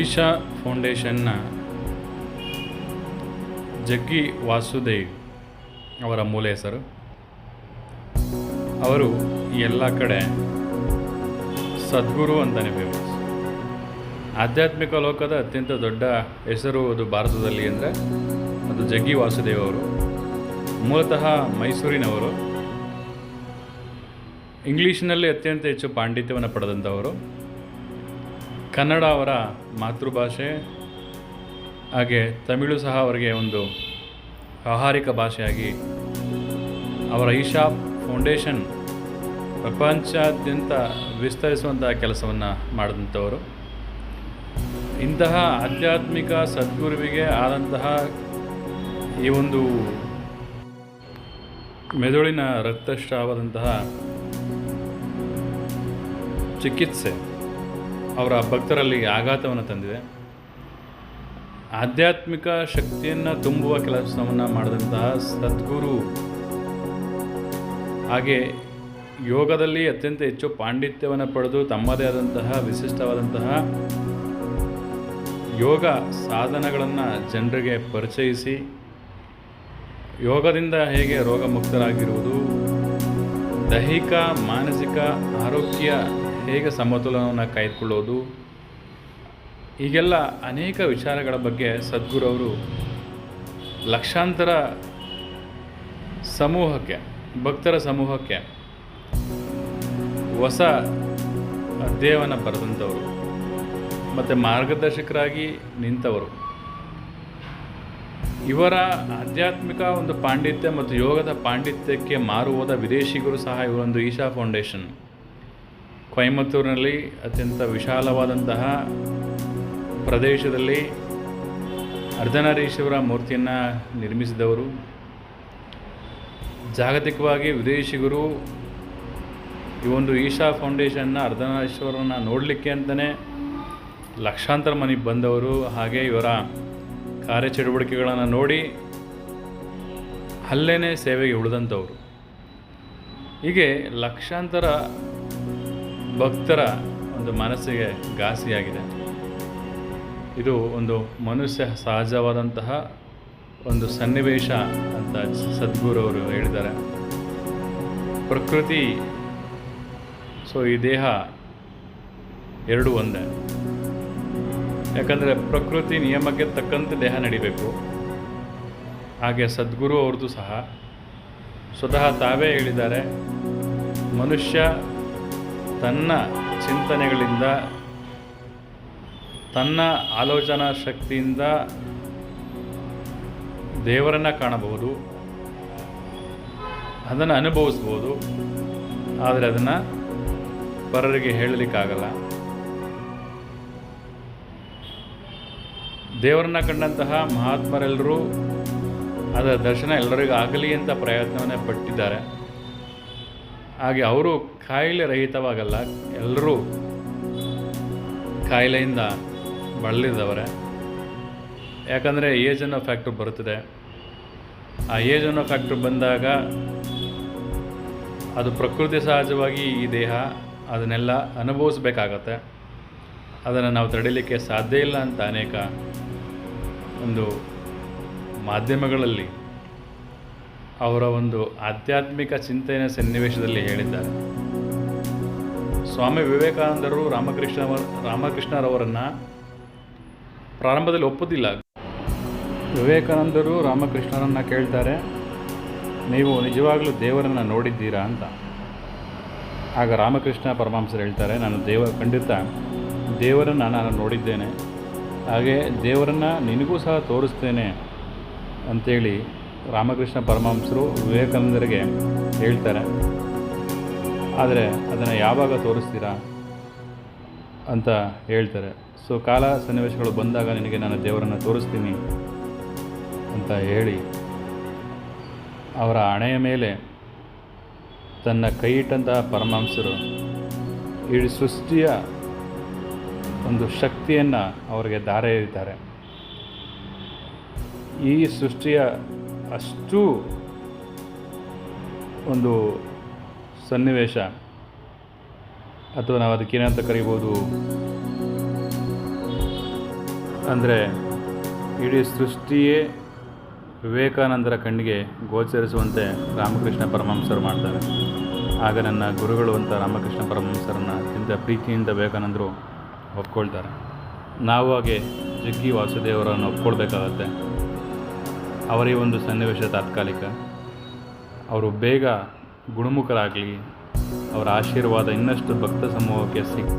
ಈಶಾ ಫೌಂಡೇಶನ್ನ ಜಗ್ಗಿ ವಾಸುದೇವ್ ಅವರ ಮೂಲ ಹೆಸರು. ಅವರು ಎಲ್ಲ ಕಡೆ ಸದ್ಗುರು ಅಂತಾನೆ ಫೇಮಸ್ ಆಧ್ಯಾತ್ಮಿಕ ಲೋಕದ ಅತ್ಯಂತ ದೊಡ್ಡ ಹೆಸರು ಅದು ಭಾರತದಲ್ಲಿ ಅಂದರೆ ಅದು ಜಗ್ಗಿ ವಾಸುದೇವ್ ಅವರು. ಮೂಲತಃ ಮೈಸೂರಿನವರು. ಇಂಗ್ಲೀಷ್ನಲ್ಲಿ ಅತ್ಯಂತ ಹೆಚ್ಚು ಪಾಂಡಿತ್ಯವನ್ನು ಪಡೆದಂಥವರು. ಕನ್ನಡ ಅವರ ಮಾತೃಭಾಷೆ, ಹಾಗೆ ತಮಿಳು ಸಹ ಅವರಿಗೆ ಒಂದು ವ್ಯಾವಹಾರಿಕ ಭಾಷೆಯಾಗಿ ಅವರ ಈಶಾ ಫೌಂಡೇಶನ್ ಪ್ರಪಂಚಾದ್ಯಂತ ವಿಸ್ತರಿಸುವಂತಹ ಕೆಲಸವನ್ನು ಮಾಡಿದಂಥವರು. ಇಂತಹ ಆಧ್ಯಾತ್ಮಿಕ ಸದ್ಗುರುವಿಗೆ ಆದಂತಹ ಈ ಒಂದು ಮೆದುಳಿನ ರಕ್ತಸ್ರಾವದಂತಹ ಚಿಕಿತ್ಸೆ ಅವರ ಭಕ್ತರಲ್ಲಿ ಆಘಾತವನ್ನು ತಂದಿದೆ. ಆಧ್ಯಾತ್ಮಿಕ ಶಕ್ತಿಯನ್ನು ತುಂಬುವ ಕೆಲಸವನ್ನು ಮಾಡಿದಂತಹ ಸದ್ಗುರು. ಹಾಗೆ ಯೋಗದಲ್ಲಿ ಅತ್ಯಂತ ಹೆಚ್ಚು ಪಾಂಡಿತ್ಯವನ್ನು ಪಡೆದು ತಮ್ಮದೇ ಆದಂತಹ ವಿಶಿಷ್ಟವಾದಂತಹ ಯೋಗ ಸಾಧನಗಳನ್ನು ಜನರಿಗೆ ಪರಿಚಯಿಸಿ, ಯೋಗದಿಂದ ಹೇಗೆ ರೋಗಮುಕ್ತರಾಗಿರುವುದು, ದೈಹಿಕ, ಮಾನಸಿಕ, ಆರೋಗ್ಯ ಹೇಗೆ ಸಮತೋಲನವನ್ನು ಕಾಯ್ದುಕೊಳ್ಳೋದು? ಹೀಗೆಲ್ಲ ಅನೇಕ ವಿಚಾರಗಳ ಬಗ್ಗೆ ಸದ್ಗುರು ಅವರು ಲಕ್ಷಾಂತರ ಸಮೂಹಕ್ಕೆ, ಭಕ್ತರ ಸಮೂಹಕ್ಕೆ ಹೊಸ ಅಧ್ಯಯವನ್ನು ಬರೆದಂಥವರು ಮತ್ತು ಮಾರ್ಗದರ್ಶಕರಾಗಿ ನಿಂತವರು. ಇವರ ಆಧ್ಯಾತ್ಮಿಕ ಒಂದು ಪಾಂಡಿತ್ಯ ಮತ್ತು ಯೋಗದ ಪಾಂಡಿತ್ಯಕ್ಕೆ ಮಾರು ಹೋದ ವಿದೇಶಿಗರು ಸಹ ಇವರೊಂದು ಈಶಾ ಫೌಂಡೇಶನ್. ಕೊಯಮತ್ತೂರಿನಲ್ಲಿ ಅತ್ಯಂತ ವಿಶಾಲವಾದಂತಹ ಪ್ರದೇಶದಲ್ಲಿ ಅರ್ಧನಾರೀಶ್ವರ ಮೂರ್ತಿಯನ್ನು ನಿರ್ಮಿಸಿದವರು. ಜಾಗತಿಕವಾಗಿ ವಿದೇಶಿಗರು ಈ ಒಂದು ಈಶಾ ಫೌಂಡೇಶನ್ನ ಅರ್ಧನಾರೀಶ್ವರನ ನೋಡಲಿಕ್ಕೆ ಅಂತಲೇ ಲಕ್ಷಾಂತರ ಮನೆಗೆ ಬಂದವರು. ಹಾಗೆ ಇವರ ಕಾರ್ಯಚಟುವಟಿಕೆಗಳನ್ನು ನೋಡಿ ಅಲ್ಲೇ ಸೇವೆಗೆ ಉಳಿದಂಥವ್ರು. ಹೀಗೆ ಲಕ್ಷಾಂತರ ಭಕ್ತರ ಒಂದು ಮನಸ್ಸಿಗೆ ಘಾಸಿಯಾಗಿದೆ. ಇದು ಒಂದು ಮನುಷ್ಯ ಸಹಜವಾದಂತಹ ಒಂದು ಸನ್ನಿವೇಶ ಅಂತ ಸದ್ಗುರು ಅವರು ಹೇಳಿದ್ದಾರೆ. ಪ್ರಕೃತಿ, ಸೊ ಈ ದೇಹ ಎರಡು ಒಂದೇ. ಯಾಕಂದರೆ ಪ್ರಕೃತಿ ನಿಯಮಕ್ಕೆ ತಕ್ಕಂತೆ ದೇಹ ನಡಿಬೇಕು. ಹಾಗೆ ಸದ್ಗುರು ಅವ್ರದ್ದು ಸಹ. ಸ್ವತಃ ತಾವೇ ಹೇಳಿದ್ದಾರೆ, ಮನುಷ್ಯ ತನ್ನ ಚಿಂತನೆಗಳಿಂದ, ತನ್ನ ಆಲೋಚನಾ ಶಕ್ತಿಯಿಂದ ದೇವರನ್ನು ಕಾಣಬಹುದು, ಅದನ್ನು ಅನುಭವಿಸ್ಬೋದು ಆದರೆ ಅದನ್ನು ಪರರಿಗೆ ಹೇಳಲಿಕ್ಕಾಗಲ್ಲ. ದೇವರನ್ನ ಕಂಡಂತಹ ಮಹಾತ್ಮರೆಲ್ಲರೂ ಅದರ ದರ್ಶನ ಎಲ್ಲರಿಗೂ ಆಗಲಿ ಅಂತ ಪ್ರಯತ್ನವನ್ನೇ ಪಟ್ಟಿದ್ದಾರೆ. ಹಾಗೆ ಅವರು ಕಾಯಿಲೆ ರಹಿತವಾಗಲ್ಲ ಎಲ್ಲರೂ ಕಾಯಿಲೆಯಿಂದ ಬಳಲಿದವರೇ. ಯಾಕಂದರೆ ಏಜ್ ಅನ್ನೋ ಫ್ಯಾಕ್ಟ್ರ್ ಬರುತ್ತದೆ. ಆ ಏಜ್ ಅನ್ನೋ ಫ್ಯಾಕ್ಟ್ರ್ ಬಂದಾಗ ಅದು ಪ್ರಕೃತಿ ಸಹಜವಾಗಿ ಈ ದೇಹ ಅದನ್ನೆಲ್ಲ ಅನುಭವಿಸ್ಬೇಕಾಗತ್ತೆ. ಅದನ್ನು ನಾವು ತಡೀಲಿಕ್ಕೆ ಸಾಧ್ಯ ಇಲ್ಲ ಅಂತ ಅನೇಕ ಒಂದು ಮಾಧ್ಯಮಗಳಲ್ಲಿ ಅವರ ಒಂದು ಆಧ್ಯಾತ್ಮಿಕ ಚಿಂತನೆಯ ಸನ್ನಿವೇಶದಲ್ಲಿ ಹೇಳಿದ್ದಾರೆ. ಸ್ವಾಮಿ ವಿವೇಕಾನಂದರು ರಾಮಕೃಷ್ಣ ರಾಮಕೃಷ್ಣರವರನ್ನು ಪ್ರಾರಂಭದಲ್ಲಿ ಒಪ್ಪುದಿಲ್ಲ. ವಿವೇಕಾನಂದರು ರಾಮಕೃಷ್ಣರನ್ನು ಕೇಳ್ತಾರೆ, ನೀವು ನಿಜವಾಗಲೂ ದೇವರನ್ನು ನೋಡಿದ್ದೀರಾ ಅಂತ. ಆಗ ರಾಮಕೃಷ್ಣ ಪರಮಹಂಸರು ಹೇಳ್ತಾರೆ, ನಾನು ದೇವ, ಖಂಡಿತ ದೇವರನ್ನು ನಾನು ನೋಡಿದ್ದೇನೆ. ಹಾಗೆ ದೇವರನ್ನು ನಿನಗೂ ಸಹ ತೋರಿಸ್ತೇನೆ ಅಂಥೇಳಿ ರಾಮಕೃಷ್ಣ ಪರಮಹಂಸರು ವಿವೇಕಾನಂದರಿಗೆ ಹೇಳ್ತಾರೆ, ಆದರೆ ಅದನ್ನು ಯಾವಾಗ ತೋರಿಸ್ತೀರಾ? ಅಂತ ಹೇಳ್ತಾರೆ. ಸೊ, ಕಾಲ ಸನ್ನಿವೇಶಗಳು ಬಂದಾಗ ನಿನಗೆ ನಾನು ದೇವರನ್ನು ತೋರಿಸ್ತೀನಿ ಅಂತ ಹೇಳಿ, ಅವರ ಹಣೆಯ ಮೇಲೆ ತನ್ನ ಕೈ ಇಟ್ಟಂತಹ ಪರಮಹಂಸರು ಇಡೀ ಸೃಷ್ಟಿಯ ಒಂದು ಶಕ್ತಿಯನ್ನು ಅವರಿಗೆ ಧಾರೆ ಎರೀತಾರೆ. ಈ ಸೃಷ್ಟಿಯ ಅಷ್ಟು ಒಂದು ಸನ್ನಿವೇಶ. ಅಥವಾ ನಾವು ಅದಕ್ಕೇನಂತ ಕರಿಬೋದು? ಅಂದರೆ ಇಡೀ ಸೃಷ್ಟಿಯೇ ವಿವೇಕಾನಂದರ ಕಣ್ಣಿಗೆ ಗೋಚರಿಸುವಂತೆ ರಾಮಕೃಷ್ಣ ಪರಮಹಂಸರು ಮಾಡ್ತಾರೆ. ಆಗ ನನ್ನ ಗುರುಗಳು ಅಂತ ರಾಮಕೃಷ್ಣ ಪರಮಹಂಸರನ್ನು ಅತ್ಯಂತ ಪ್ರೀತಿಯಿಂದ ವಿವೇಕಾನಂದರು ಒಪ್ಕೊಳ್ತಾರೆ. ನಾವು ಹಾಗೆ ಜಗ್ಗಿ ವಾಸುದೇವರನ್ನು ಒಪ್ಕೊಳ್ಬೇಕಾಗತ್ತೆ. ಅವರ ಒಂದು ಸನ್ನಿವೇಶ ತಾತ್ಕಾಲಿಕ. ಅವರು ಬೇಗ ಗುಣಮುಖರಾಗಲಿ ಅವರ ಆಶೀರ್ವಾದ ಇನ್ನಷ್ಟು ಭಕ್ತ ಸಮೂಹಕ್ಕೆ ಸಿಗ್